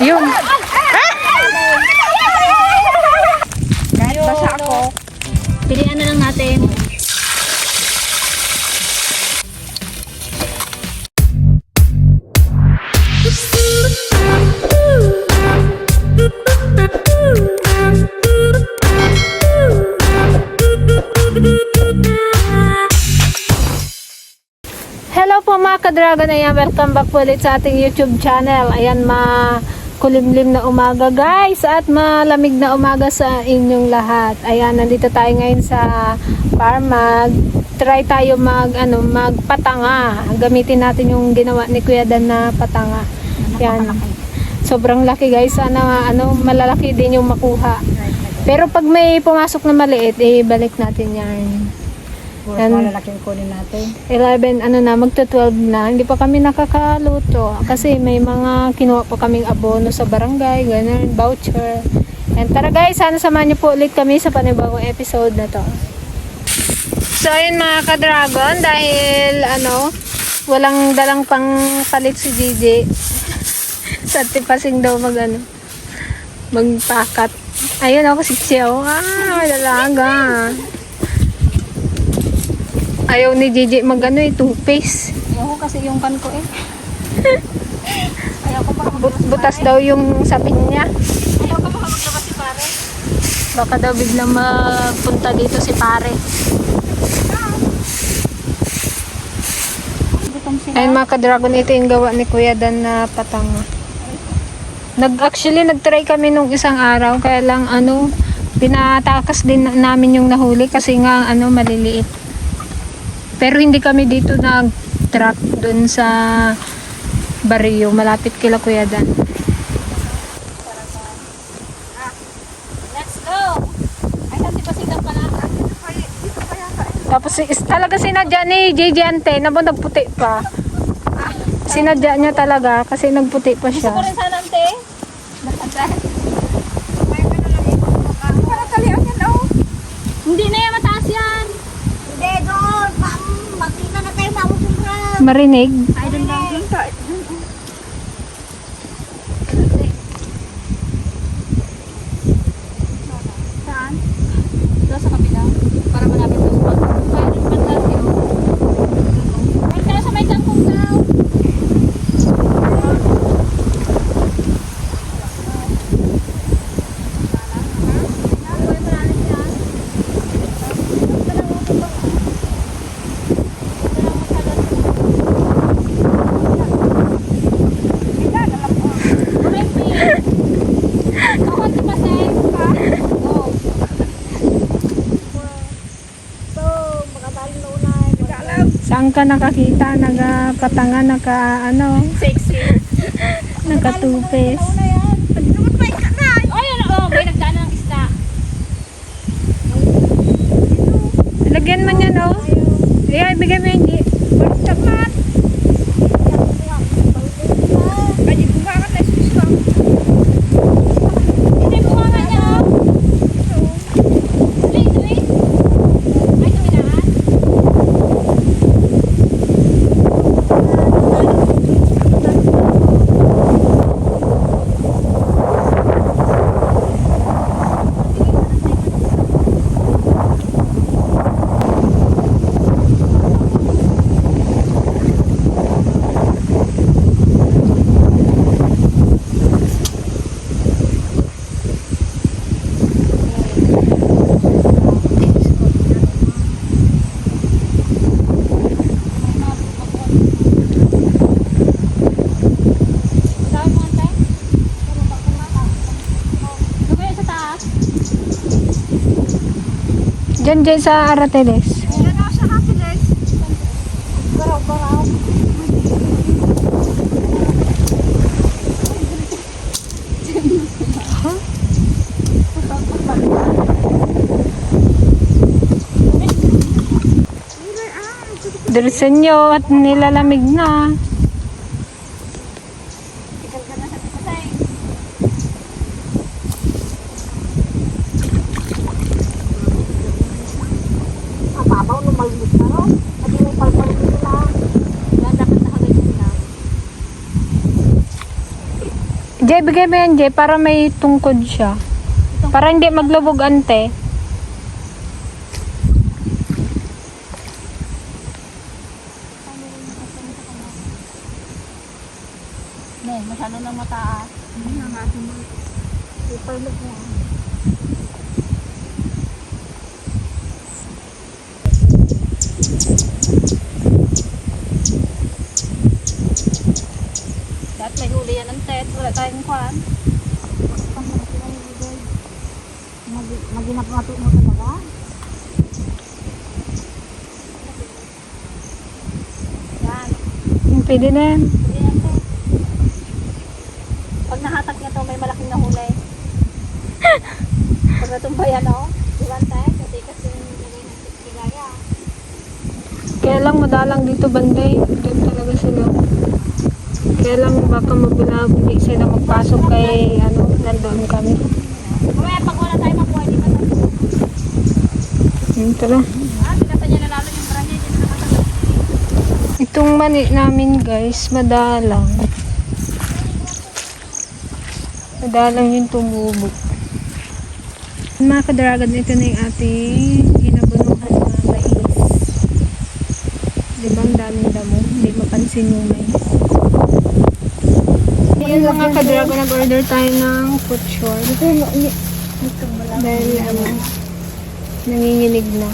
Yun. Kahit basa ako. Pilihan na lang natin. Mga ka-dragon. Ayan, welcome back po ulit sa ating YouTube channel. Ayan, ma kulimlim na umaga guys at malamig na umaga sa inyong lahat. Ayan, nandito tayo ngayon sa farm. Try tayo mag ano, magpatanga. Gamitin natin yung ginawa ni Kuya Dan na patanga. Ayan. Sobrang laki guys. Sana ano, malalaki din yung makuha. Pero pag may pumasok na maliit, eh natin yan. Puro Yan. malalaking kunin natin. 11, ano na, magta 12 na. Hindi pa kami nakakaluto. Kasi may mga kinuha pa kaming abono sa barangay, ganun, voucher. And tara guys, sana samahan niyo po ulit kami sa panibagong episode na to. So ayun mga ka-dragon, dahil ano, walang dalang pang palit si Gigi. sa tipasing daw mag ano, magpakat. Ayun ako si Chiao. Ah, dalaga. Ayaw ni Gigi mag ano eh, two-face. Ayaw ko kasi yung kan ko eh. Ayaw ko baka But- butas daw yung sapin niya. Ayaw ko baka maglabas si pare. Baka daw biglang mapunta dito si pare. Ayun mga ka-dragon, ito yung gawa ni Kuya Dan na patanga. Nag, actually, nag-try kami nung isang araw, kaya lang ano, pinatakas din na- namin yung nahuli kasi nga ano, maliliit. Pero hindi kami dito nag-track dun sa barrio, malapit kila Kuya Dan. Let's go! Ay, kasi pasigang pala. Tapos talaga sinadya ni JJ Ante, na nagputi pa. Sinadya niya talaga kasi nagputi pa Gusto siya. ko rin sana, ante. Para kalian yan, oh. Hindi na yan, mataas yan. Hindi, doon. Pa- Magkita na tayo mamusumbra. Marinig. Ay, dun lang. Doon tayo. Saan? Doon sa kabila. Para malapit doon sa pag- Ay, doon pa tayo. Ay, kaya sa may kangkong daw. Ako, di ba, Sen? Oo. So, makabali na unay. Saan ka nakakita? Nagapatanga, naka ano? Sexy. Nakatupes. Ano, oh. Lagyan mo niya, no? Yeah, ibigay mo yung Basta man. Ay, bumakan na suso. Hindi mo nga niya, oh. Sweet, sweet. Ay, tuminaan. Dami mo, ante. Ano ba yun sa taas? Diyan, diyan sa Arateles. Yan ako sa happiness. Dirisan nyo at nilalamig na. Mababaw, lumalbot na, no? At yung palpal dito na. Yan, dapat nakaganyan na. Jay, bigay mo yan, Jay, para may tungkod siya. Para hindi maglubog ante. Ne, masyado na mataas. Dapat may huli yan ng tet. Tayong kwan. Maginap nga mo talaga. Yan. Yung pwede na yan. To. Pag nahatak niya to, may malaking nahuli. Pag natumbayan, oh. Diba, tet? Kasi kasi nilagay ng tigaya. Kaya lang madalang dito banday. Doon talaga sila. Kaya lang baka mabulabuli sila magpasok kay ano, nandoon kami. Mamaya pag wala tayo makuha, di ba? Yun tara. Ah, na nakatagal. Itong mani namin guys, madalang. Madalang yung tumubo. Mga kadragon, ito na yung ating ginabunuhan na mais. Di ba ang daming damo? Hindi mapansin yung mais. Ayan mga kadragon, nag-order tayo ng short. Dahil ano, nanginginig na.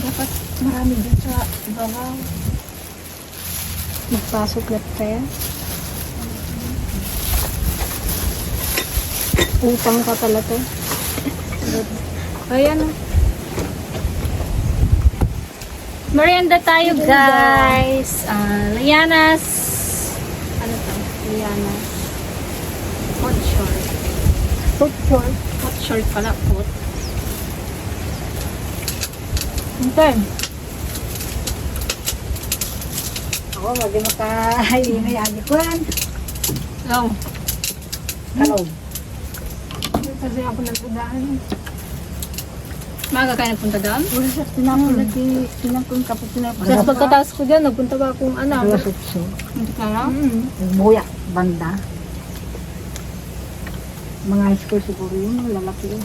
Dapat marami din sa babaw. Magpasok lang tayo. Utang pa pala to. Ayan o. Merienda tayo guys. Ah, Lianas. Ano to? Lianas. Hot short. Food short. Hot short pala. Hot. Okay. Ako, wag mo ka hindi agi ko yan. Oh. Kalog. Kasi ako nagpudaan. Maga kayo nagpunta doon? Wala sa tinapon na di tinapon ka po tinapon. Tapos pagkatapos ko dyan, nagpunta ba akong anak? Dua sutso. Hindi ka lang? Mm. Buya, banda. Mga high school siguro yun, lalaki yun.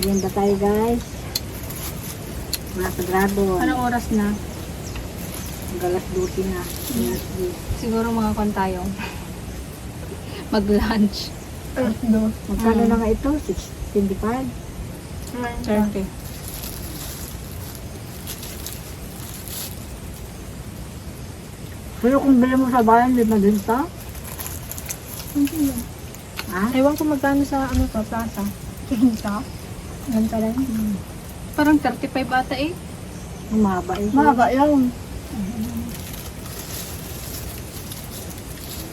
Merienda tayo guys. Mga sagrado. Anong oras na? Galas duty na. Di. Siguro mga kwan tayo. Mag-lunch. Magkano na nga ito? 625? 30. Pero kung bili mo sa bayan, lima din to? Ha? Ewan ko magkano sa ano to, plaza. Sa? Ganta lang. Parang 35 ata eh. Humaba eh. Mahaba yun.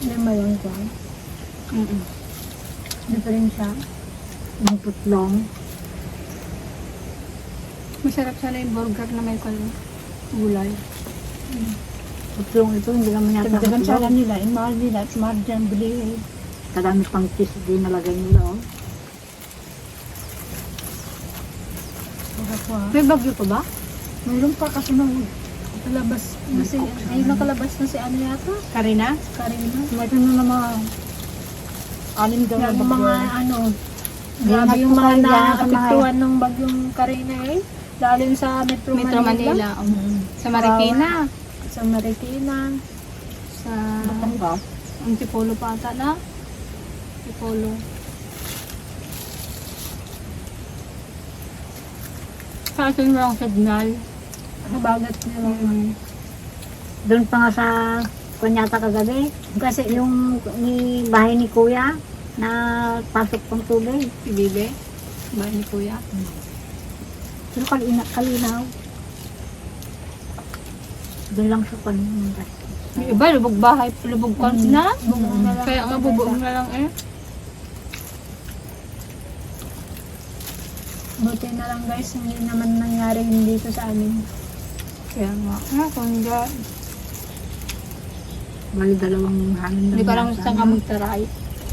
Lima lang ko. Mm Diferensya. Yung putlong. Masarap sana yung burger na may kwan. Gulay. Putlong ito, hindi naman yata putlong. sana nila. Yung mahal nila. At mahal dyan bili. Kadami pang cheese din nalagay nila. Oh. May bagyo pa ba? Mayroon pa kasi nung Nakalabas na si, ay nakalabas na si ano yata? Karina? Karina. mayroon na naman. Anim daw na mga ano, grabe yung mga naapektuhan ng bagyong Karina eh. Yung sa Metro, Metro Manila. um, Sa Marikina. Sa Marikina. Sa Batangas. Antipolo pa ata na. Antipolo. Sa atin lang signal. Nabagat nila. Mm. Doon pa nga sa kunyata kagabi. Kasi yung ni bahay ni kuya na pasok pang tubig. Si Bibe. Bahay ni Kuya. Pero kalina, kalinaw. Doon lang sa kanina. Yung iba, lubog bahay, lubog kwan na. Kaya nga bubuong na lang eh. Buti na lang guys, hindi naman nangyari yun dito sa amin. Kaya nga. Ah, kung hindi, Bali dalawang hangin hindi ka lang saan ka magtaray.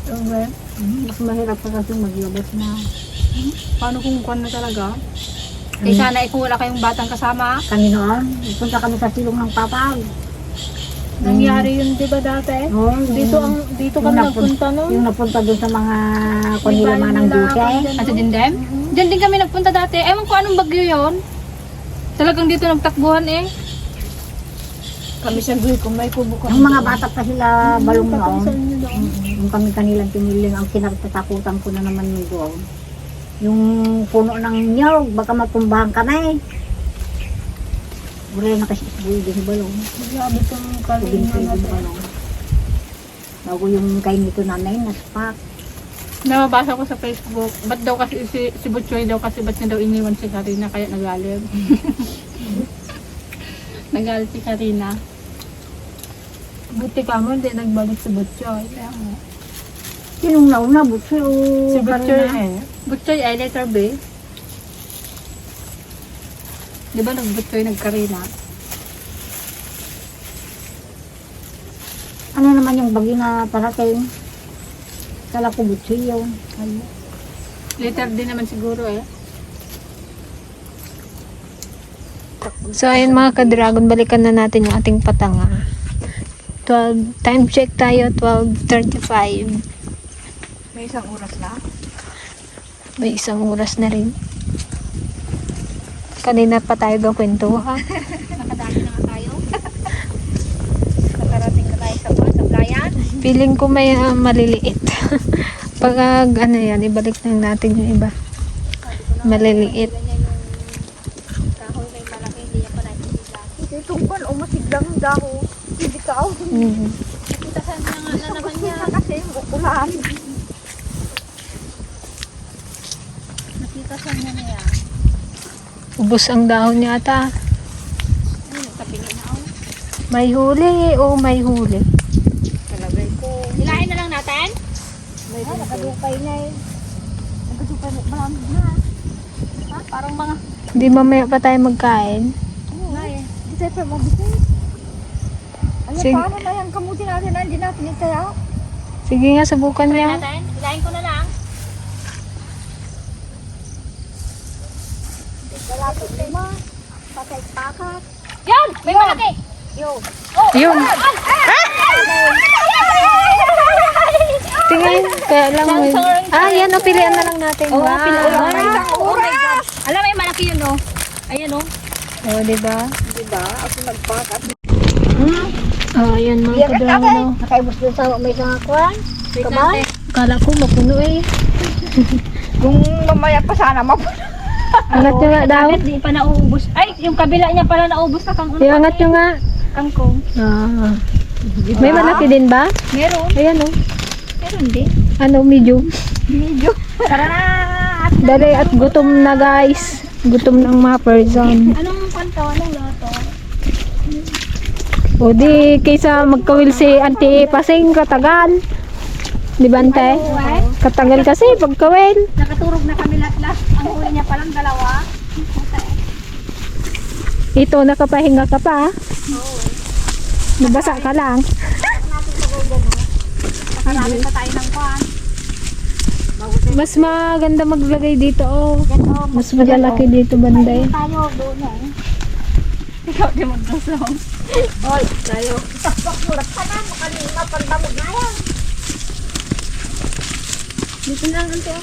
Okay. Hmm, Mas mahirap pa kasi maglabas na. Paano kung kwan na talaga? Eh sana wala kayong batang kasama. Kami noon, punta kami sa silong ng papag. Nangyari yun, di ba dati? Oo, Dito ang dito kami napun- nagpunta noon. Yung napunta doon sa mga kanila mga ng dulce. At sa Dindem? Diyan din kami nagpunta dati. Ewan ko anong bagyo yon. Talagang dito nagtakbuhan eh. Kami sa Gui, kung may kubo ka. Yung mga bata pa sila balong noon. Yung kami kanilang piniling, ang kinatatakutan ko na naman yung doon. Yung puno ng nyog, baka matumbahan kami. Wala na kasi sa balong. Grabe itong kalinga sa na yung to. balong. Bago yung kay nito nanay, naspak. Nababasa ko sa Facebook. Ba't daw kasi si, si Butchoy daw kasi ba't niya daw iniwan si Karina kaya nagalit. nagalit si Karina. Buti ka mo, hindi nagbalik si Butchoy. Sinong nauna, butso o Si Butchoy Karina? eh. Butchoy ay letter B. Di ba nag-Butchoy nag-Karina? Ano naman yung bagyo na parating? Kala ko butso yun. Letter D naman siguro eh. So ayun mga ka-dragon, balikan na natin yung ating patanga. 12, time check tayo, 12.35. May isang oras na. May isang oras na rin. Kanina pa tayo daw kwentuhan. Nakadami na nga tayo. Nakarating na tayo sa, sa playan. Feeling ko may ah, maliliit. Pag ah, ano yan, ibalik lang natin yung iba. Maliliit. Itong pan, umasiglang daho. Hindi ka ako. Mhm. Kita sa nga na naman niya. Kasi yung sa niya. Ubus ang dahon niya ata. May huli o may huli. Talagay ko. Hilahin na lang natin? May ah, nakadupay na eh. Nakadupay na. Marami na. Ha? Parang mga... Hindi mamaya pa tayo magkain. Nga eh. Di tayo pa mabisay. Ano, Sige. paano na yung kamuti natin na hindi natin itaya? Sige nga, subukan Try niya. natin? Hilahin ko na lang. Wala po lima. Patay pakat. Yan! May malaki! Yo. Yun. Tingin. Kaya lang. may- Ah, yan. O, pilihan na lang natin. Oo, wow. pila- Wala may isang oras. Alam mo malaki yun, oh. Ayan, oh. O, diba? Diba? Ako nagpakat. Oh, ayan mga natin. no? Nakaibos doon sa may mga kwan. Kamay? Kala ko mapuno eh. Kung mamaya pa sana mapuno. Angat nyo nga daw. Di pa nauubos? Ay, yung kabila niya pala naubos na kang Iangat nyo nga. kangkong. Ah. May malaki din ba? Meron. Ayan o. Meron din. Ano, medium. Medyo. Tara na! Dali at gutom na guys. Gutom ng mga person. Anong kanto? Anong loto? O di, kaysa magkawil si Auntie Pasing katagal. Di ba, Ante? Katagal kasi pagkawil. Nakaturog na kami lahat-lahat. Ang huli niya palang dalawa. Ito, nakapahinga ka pa. ah. Nabasa ka lang. Nakarami pa tayo ng kwan. Mas maganda maglagay dito, oh. Mas malalaki dito, banday. Tayo doon eh. Ikaw di magdusong. Hoy, tayo. Takpak mulat ka na. Makalima pandamog na yan. Dito lang ante.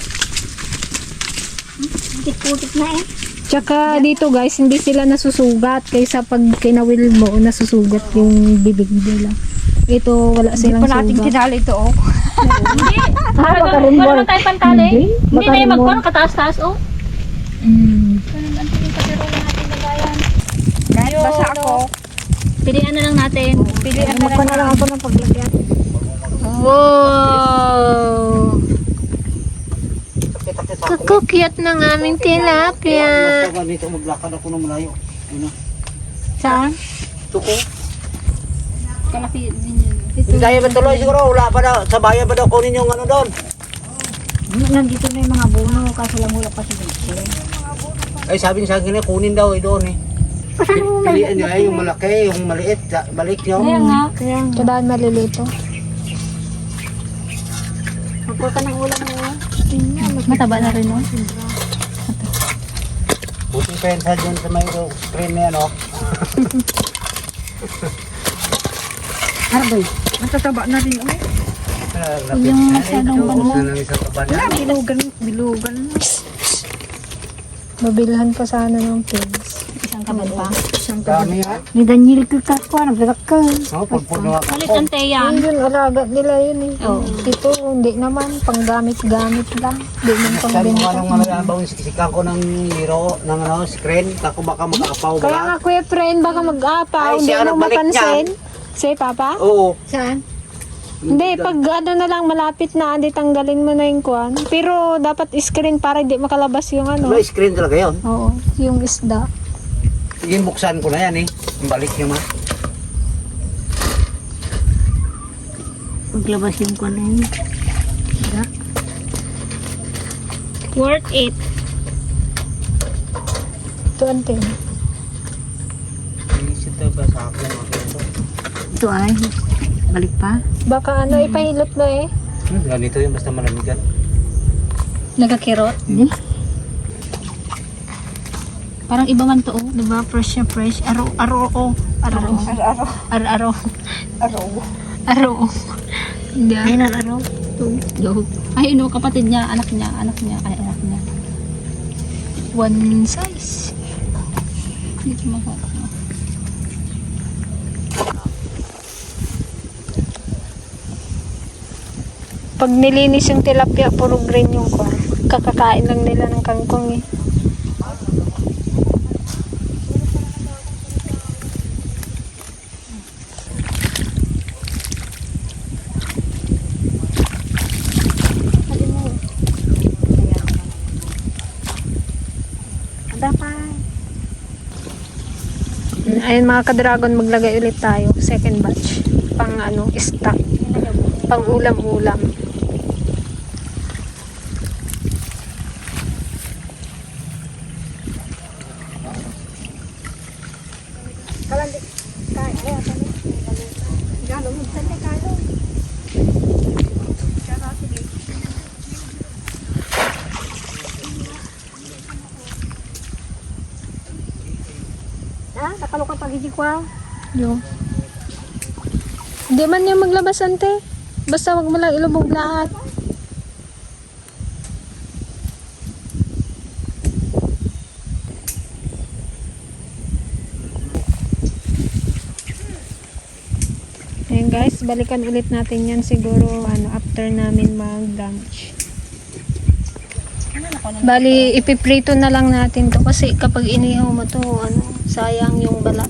Putik na eh. Tsaka dito guys, hindi sila nasusugat. Kaysa pag kinawil mo, nasusugat yung bibig nila. Ito, wala silang Pa natin sugat. kinala ito oh. Hindi. Ah, baka Wala rimol. naman tayo pantali. Hindi. Hindi Baka na yung magkwan, kataas-taas oh. Mm. Ganun ang tingin sa pero natin lagayan. Kahit basa ako. Pilihan na lang natin. Pilihan na Magkwan na lang ako ng paglagyan. Wow! Kakukiyat ng aming tilapia. Basta ganito, maglakad ako ng malayo. Ano? Saan? Tuko. Kalaki din yun. Hindi tayo ba tuloy siguro? Wala pa daw. Sa bayan ba daw kunin yung ano doon? Nandito na yung mga buno, kaso lang wala pa si. Ay sabi niya sa akin eh, kunin daw eh doon eh. Piliin niya eh, yung malaki, yung maliit. sa- Balik niyo. Kaya nga. Kaya Kadaan malilito. magkuha ka ng ulam mo. Mataba na rin oh. Buting pensa dyan sa may screen na yan oh. Arboy, matataba na rin oh. Huwag yung masyadong ano. Wala, bilugan, bilugan. Mabilhan pa sana ng pigs. Isang kaban pa. Isang Dami ha. Ni Daniel ka ka ko, nagdadak ka. Oh, pagpuno ako. Ulit ang teyan. Yun, alaga nila yun eh. Oo. Ito, hindi naman, panggamit-gamit lang. Hindi man Saan mo pangbenta. anong malabaw siksikan ko ng hero, ng ano, screen, kako baka makaapaw Kaya ba? nga, Kuya Friend, baka mag-apaw, hindi mo mapansin. Si Papa? Oo. Saan? Hindi, pag ano na lang, malapit na, di tanggalin mo na yung kwan. Pero dapat screen para hindi makalabas yung ano. May screen talaga yun. Oo, yung isda. Yung buksan ko na yan eh. Balik niyo ma. Maglabas yung ko na yun. Worth it. Ito, ante. Isip daw ba sa akin? Ito ay, balik pa. Baka ano, ipahilot mo eh. Hmm, ganito yun, basta malamigan. Nagkakirot. Hindi. Parang iba man to, oh. Diba? Fresh na fresh. Aro, aro, oh. Aro, aro. Aro, aro. Aro, aro. Hindi. Ay, nalaro. Yo. Ay, no, kapatid niya, anak niya, anak niya, ay, anak niya. One size. Hindi ko maka... Pag nilinis yung tilapia, puro green yung kwan. Kakakain lang nila ng kangkong eh. Ada pa. Ayun mga ka-dragon, maglagay ulit tayo. Second batch. Pang ano, stock. Pang ulam-ulam. Ha? Ko ah. Yo. Hindi man niya maglabas ante. Basta wag mo lang ilubog lahat. Ayan guys, balikan ulit natin yan siguro ano, after namin mag-lunch. Bali, ipiprito na lang natin to kasi kapag inihaw mo to, ano, sayang yung balat.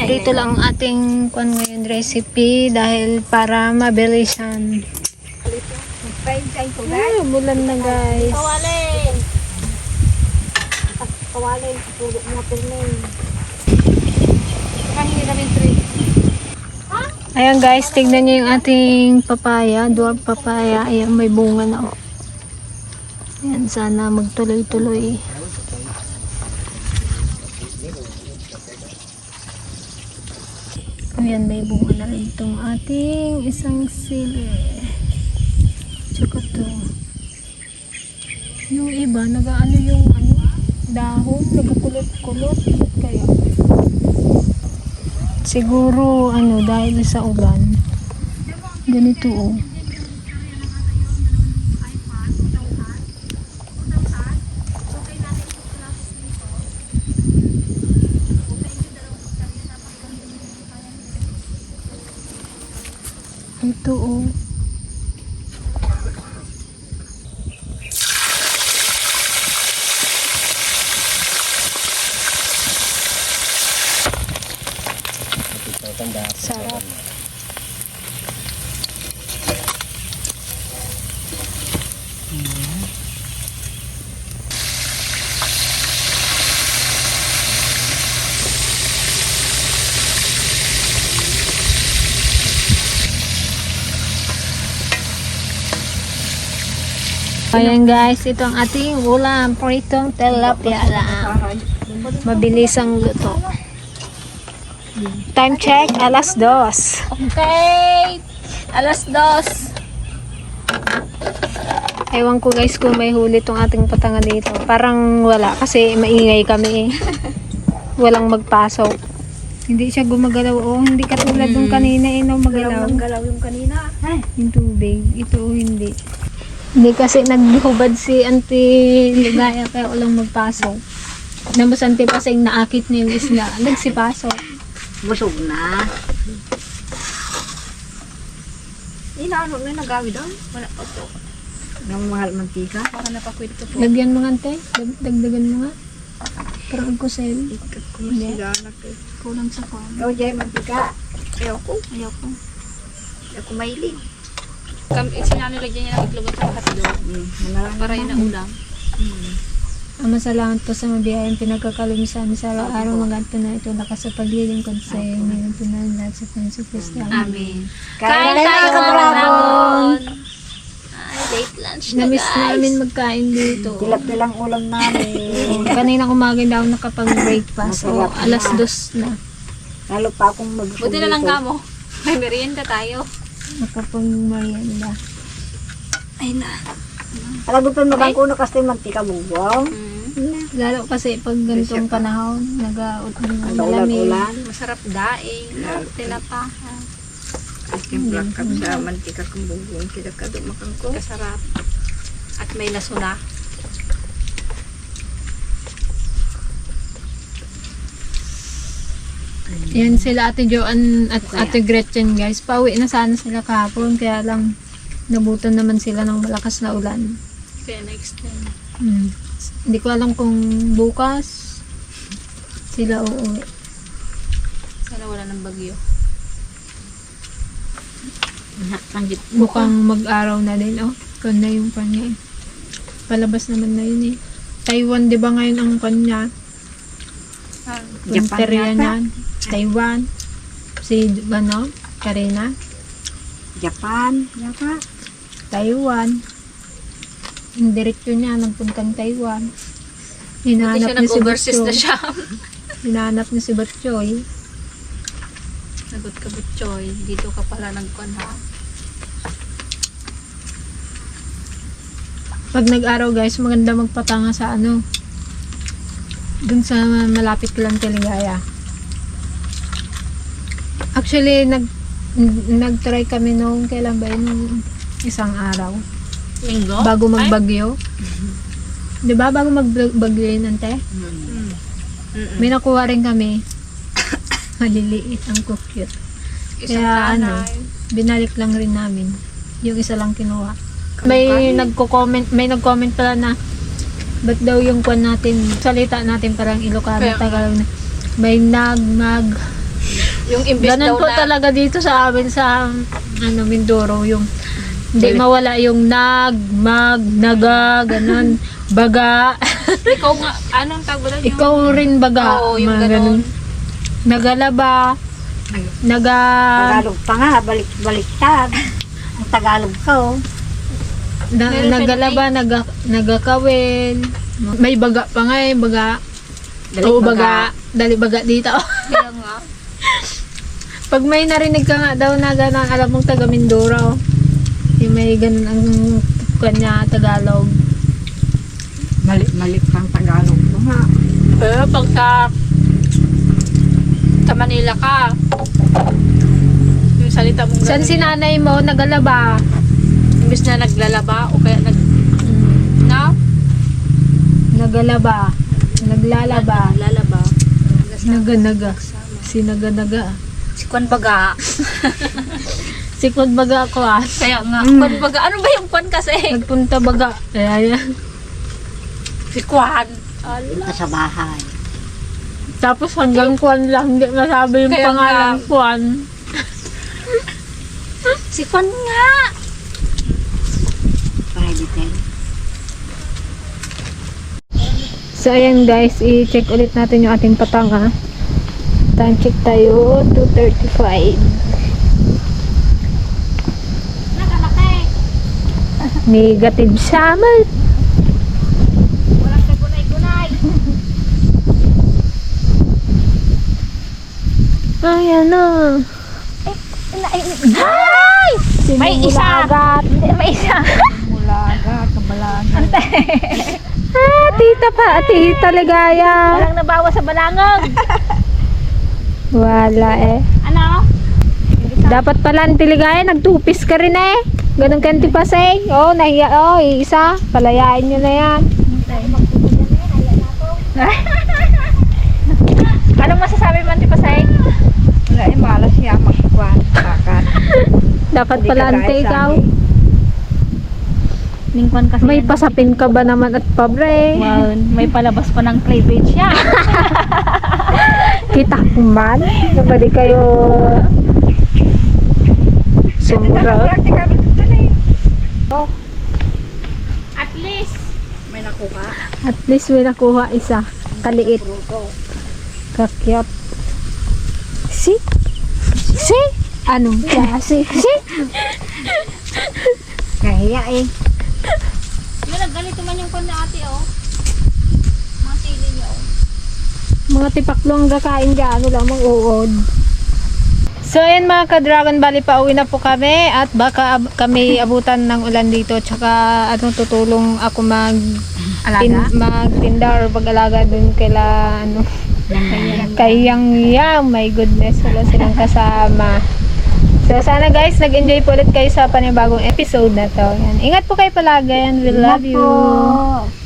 Dito lang ang ating kwan ngayon recipe dahil para mabilisan. Ay, bulan na guys. Kawalin! Kawalin, tulog mo pirmin. Kanina kami three. Ayan guys, tignan nyo yung ating papaya, dwarf papaya. Ayan, may bunga na oh. Ayan, sana magtuloy-tuloy. Ayan, may bunga na rin itong ating isang sili. Tsaka to. Yung iba, nagaano yung ano, dahon, nagkukulot-kulot. Kaya, Siguro ano dahil sa ulan. Ganito oh. Ito oh. Ayan guys, ito ang ating ulam. Pritong tilapia lang. Mabilis ang luto. Time check, alas dos. Okay! Alas dos. Ewan ko guys kung may huli tong ating patanga dito. Parang wala kasi maingay kami eh. Walang magpasok. Hindi siya gumagalaw. Oh, hindi katulad nung kanina eh, no, magalaw. Galaw yung kanina. Yung tubig. Ito hindi. Hindi kasi naghubad si Auntie Ligaya kaya walang magpasok. Namos Auntie Paseng naakit niya yung isla. Nagsipasok. Busog na. Inaano na nagawi doon? Wala pa po. Yung mahal mantika. Baka napakwento po. Lagyan mo nga Ante. Dag- Dagdagan mo nga. Parang agkusel. Kumasila na kayo. Kulang sa kwan. Ikaw, Jay, mantika. Ayaw ko. Ayaw ko. Ayaw ko mahilig. Kam, sinanilagyan niya ng itlog at saka hotdog. Manarang Para yun ang ulam. Ama, salamat po sa mabiyayang pinagkakalumisan sa araw-araw maganto na ito lakas sa paglilingkod sa iyo. Ngayon po na lahat sa Panginoon Kristo. Amen. Kain tayo dragon! Ay, late lunch na Namiss guys. namin magkain dito. Tilap nilang ulam namin. Kanina kumain daw nakapag-breakfast. O, Masarap alas na. dos na. Lalo pa akong magbusog Buti na lang kamo. May merienda tayo. Nakapag-merienda. Ay na. Alam mo pa magangko na kasi mantika buwang. Mm. Lalo kasi pag ganitong panahon, nag-malamig. Ulan-ulan. Masarap daing. Tinapahan. At yung black cup sa mantika kong. Kaya ka dumakang ko. Kasarap. At may lasuna. Yan sila Ate Joanne at Ate Gretchen guys. Pauwi na sana sila kahapon kaya lang nabutan naman sila ng malakas na ulan. Kaya next time. Hmm. Hindi ko alam kung bukas sila uuwi. Sana wala ng bagyo. Mukhang mag-araw na din. Oh, kanya yung kanya eh. Palabas naman na yun eh. Taiwan, di ba ngayon ang kanya? Ah, Japan Punteriya yata. niyan. Taiwan. Si, ano, Karina. Japan. Yata. Taiwan. Yung diretso niya, nagpuntang Taiwan. Hinahanap siya niya si nag-overseas na Butchoy. siya. Hinahanap niya si Butchoy. Nagot ka butchoy. Dito ka pala nagkwan ha. Pag nag-araw guys, maganda magpatanga sa ano. Dun sa malapit lang Teligaya. Actually, nag nag-try kami nung kailan ba yun? Isang araw. Linggo? Bago magbagyo. Di ba? Bago magbagyo yun, ante? Mm. May nakuha rin kami. Maliliit ang. Isang Kaya ano, binalik lang rin namin. Yung isa lang kinuha. May nagko-comment, may nag-comment pala na ba't daw yung kwan natin, salita natin parang Ilocano. Tagalog na. May nag, mag. Yung imbis Ganun daw po na, talaga dito sa amin sa ano, Mindoro. Yung hindi mawala yung nag, mag, naga, ganun. Baga. ikaw nga, anong tawag doon? Yung, Ikaw rin baga. Oo, yung Mga ganun. Nagalaba. Naga... Tagalog pa nga. Balik, baliktad. Ang Tagalog ko. Na, Meron siya nagalaba, naga, nagakawin. May baga pa nga eh, baga. Dali Oo, baga. Dali baga dito. Kaya nga. Pag may narinig ka nga daw na gano'n, alam mong taga Mindoro. Yung may ganun ang kanya Tagalog. Mali, mali pang Tagalog ko nga. Pero pag sa sa Manila ka, yung salita mong San si nanay mo, nagalaba? imbis na naglalaba o kaya nag, Mm, na, nagalaba. Naglalaba. lalaba. Naga-naga. Si naga-naga. Si Kwan Baga. Si Kwan baga ako ah. Kaya nga, Kwan Baga. Ano ba yung Kwan kasi? Nagpunta baga. Kaya yan. Si Kwan. Ala. Sa bahay. Tapos hanggang Kwan lang, hindi masabi yung Kaya pangalan nga. Kwan. Si Kwan nga. Private. So ayan guys, i-check ulit natin yung ating patanga. Time check tayo, 2.35. Negative summer. Walang kagunay-gunay. Ayan na. Ay! May isa. May isa. Mulaga, kabalaga. Ah, tita pa, tita ligaya. Walang nabawa sa balangag. Wala eh. Ano? Dapat pala ang tiligaya, nagtupis ka rin eh. Ganun ka tipasay. Oo, oh, nahiya. Oo, oh, isa. Palayain nyo na yan. Anong masasabi mo, Tipasay? Wala eh, malas siya magkukuha. Bakit? Dapat pala ka ante ikaw. Lingkon kasi May yan. pasapin ka ba naman at pabre? Wow, may palabas pa ng cleavage siya. Kita man. Napadi kayo sumura. Na. At least, May nakuha. At least may nakuha isa. Kaliit. Kakyat. Si? Si? Anong klase? Si? Kahiya eh. yun, nagganito man yung kanya ate, oh. Mga sili niya, oh. Mga tipaklong gakain dyan, ano lang mang uod. So ayan mga ka-Dragon Valley, pauwi na po kami at baka ab- kami abutan ng ulan dito tsaka ano tutulong ako mag tin, magtinda or mag-alaga dun kaila ano kay Yang Yang, my goodness, wala silang kasama. So sana guys, nag-enjoy po ulit kayo sa panibagong episode na to. Yan. Ingat po kayo palagi and we love you.